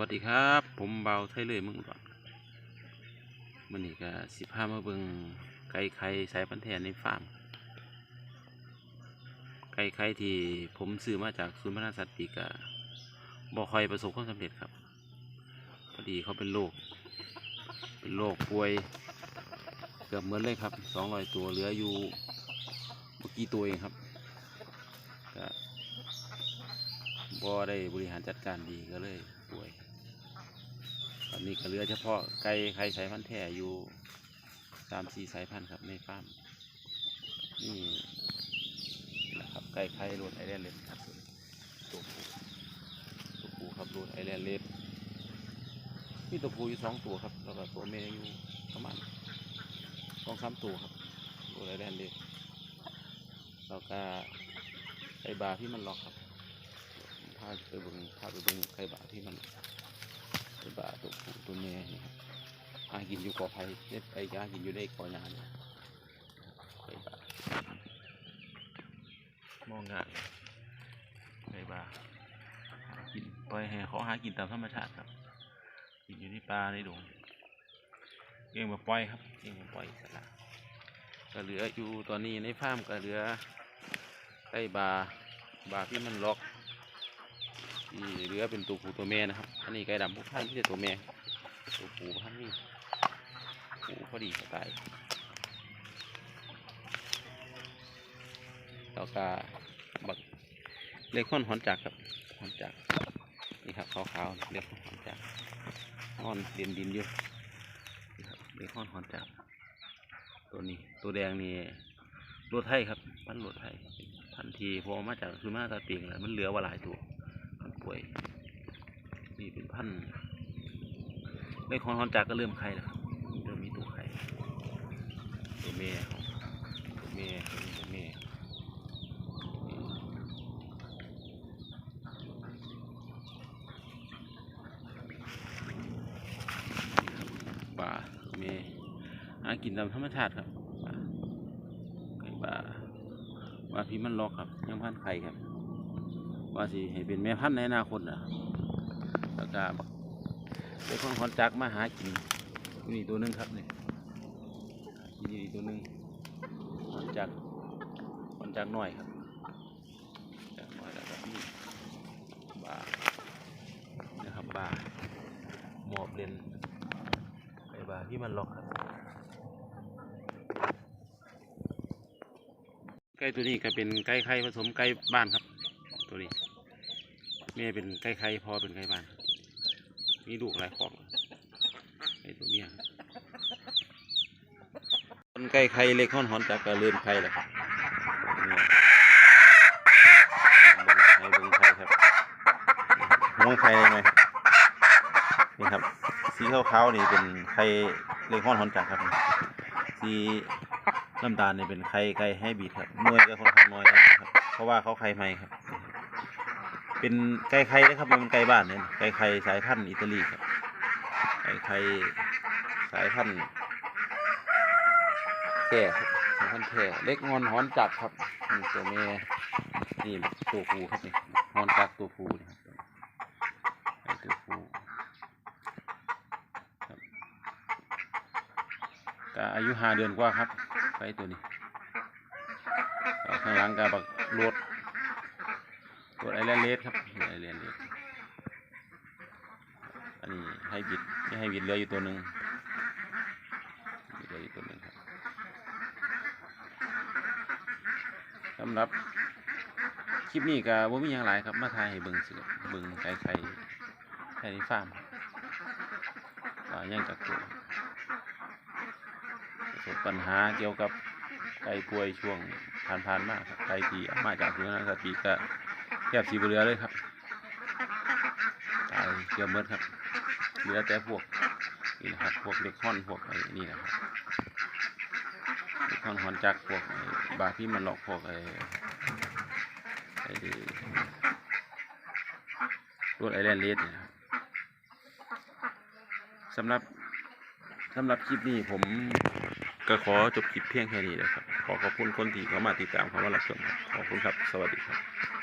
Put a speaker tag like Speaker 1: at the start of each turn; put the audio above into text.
Speaker 1: วัสดีครับ ผมเบาไทยเลยมึงอุดมันนี่ก็สิพามาเบิงไก่ไข่สายพันธุ์แท้ในฟาร์มไก่ไข่ที่ผมซื้อมาจากศูนย์พัฒนาสัตว์ปีกะบ่คอยประสบความสำเร็จครับ พอดีเขาเป็นโรคเป็นโรคป่วย เกือบเหมือนเลยครับสองร้อยตัวเหลืออยู่เมื่อกี้ตัวเองครับก็บ่ได้บริหารจัดการดีก็เลยป่วย อนนี้ก็เหลือเฉพาะไก่ไข่สายพันธุ์แท้อยู่สามสี่สายพันธุ์ครับในฟาร์มนี่นะครับไก่ไข่โรดไอแลนด์เล็ดครับตัวผู้ตัวผู้ครับโรดไอแลนด์เล็ดมีตัวผู้อยู่สองตัวครับแล้วก็ตัวเมียอยู่ประมาณสองสามตัวครับโรดไอแลนด์เล็ดแล้วก็ไก่บาที่มันล็อกครับพาไปบิ่งพาไปบิ่งไก่บาที่มัน ไอ้บาตัวผู้ตัวแม่นี่ครับหากินอยู่กอไผ่เล็บไอ้กากินอยู่ในกอหญ้าเนี่ยไอ้บามองงายไอ้บาหากินปล่อยให้เขาหากินตามธรรมชาติครับกินอยู่ในป่าในดงเองมาปล่อยครับเองมาปล่อยสระก็เหลืออยู่ตอนนี้ในฟาร์มก็เหลือไก่บาบาที่มันล็อก ที่เหลือเป็นตัวผู้ตัวแม่นะครับอันนี้ไก่ดำพวกท่านที่จะตัวแม่ตัวผู้ท่านนี่ผู้พอดีสไตล์แล้วก็บักเล็กข้อนหอนจักครับหอนจักนี่ครับขาวๆเล็กข้อนหอนจักรหอนเรียนดินอยู่นี่ครับเล็กข้อนหอนจักตัวนี้ตัวแดงนี่รถไทยครับพันรถไทยพันทีพอมาจากคือมาตาปีงแล้วมันเหลือว่าหลายตัว ป่วย นี่เป็นพันธุ์เลขของฮอนจากก็เริ่มไข่แล้วครับเริ่มมีตัวไข่ตัวเมียของตัวเมียตัวเมียปลาเมียหากินตามธรรมชาติครับปลาไก่ปลาว่าพี่มันล็อกครับยังพันไข่ครับ ว่าสิให้เป็นแม่พันธุ์ในอนาคตนะแล้วก็บักเด็กคนคอนจักมาหากินนี่ตัวหนึงครับนี่กินนี่ตัวหนึงคอนจักคอนจักน้อยครับจักน้อยแล้วก็นี่บานะครับบาหมอบเลนไอ้บาที่มันล็อกครับไก่ตัวนี้ก็เป็นไก่ไข่ผสมไก่บ้านครับ ตัวนี้ แม่เป็นไก่ไข่พอเป็นไก่บ้าน มีลูกหลายคอกไก่ตัวเมียครันไก่ไข่เล็กห้อนหอนจับกระเลื่อนไข่แหละครับเบิ่งไข่เบิ่งไข่ครับหัวไข่เลยไหมนี่ครับ สีขาวๆนี่เป็นไข่เล็กห้อนหอนจับครับ สีน้ำตาลนี่เป็นไข่ไก่ให้บีดครับน่วยก็ค่อนข้างน้อยนะครับ เพราะว่าเขาไข่ใหม่ครับ เป็นไก่ไข่นะครับมันไก่บ้านเนี่ยไก่ไข่สายพันธุ์อิตาลีครับไก่ไข่สายพันธุ์แก่ครับสายพันธุ์แก่เล็กงอนหอนจักครับนี่ตัวแม่นี่ตัวผู้ครับนี่หอนจักตัวผู้นี่ครับไก่ตัวผู้ครับก็อายุห้าเดือนกว่าครับไก่ตัวนี้ข้างหลังก็บักโลด ตัวไอแลนเลสครับไอแลนเลสอันนี้ให้บิดไม่ให้บิดเหลืออยู่ตัวหนึ่งเหลืออยู่ตัวหนึ่งครับสำหรับคลิปนี้ก็บ่มีอย่างไรครับมาถ่ายให้เบิ่งสิเบิ่งไก่ไข่ไข่ในฟาร์มว่ายังจากตัวประสบปัญหาเกี่ยวกับไก่ป่วยช่วงผ่านๆมาครับไก่ที่เอามาจากศูนย์นักสัตว์ปีกก็ แคบสีบเรือเลยครับตายเกือบหมดครับเหลือแต่พวกนี่นะครับพวกเล็กค่อนพวกไอ้นี่นะครับเล็กค่อนหอนจักพวกไอ้บาที่มันหลอกพวกไอ้ไอ้รถไอแลนเลสนะครับสำหรับสำหรับคลิปนี้ผมก็ขอจบคลิปเพียงแค่นี้เลยครับ ขอขอบคุณคนที่เข้ามาติดตามเข้ามารับชมครับขอบคุณครับ สวัสดีครับ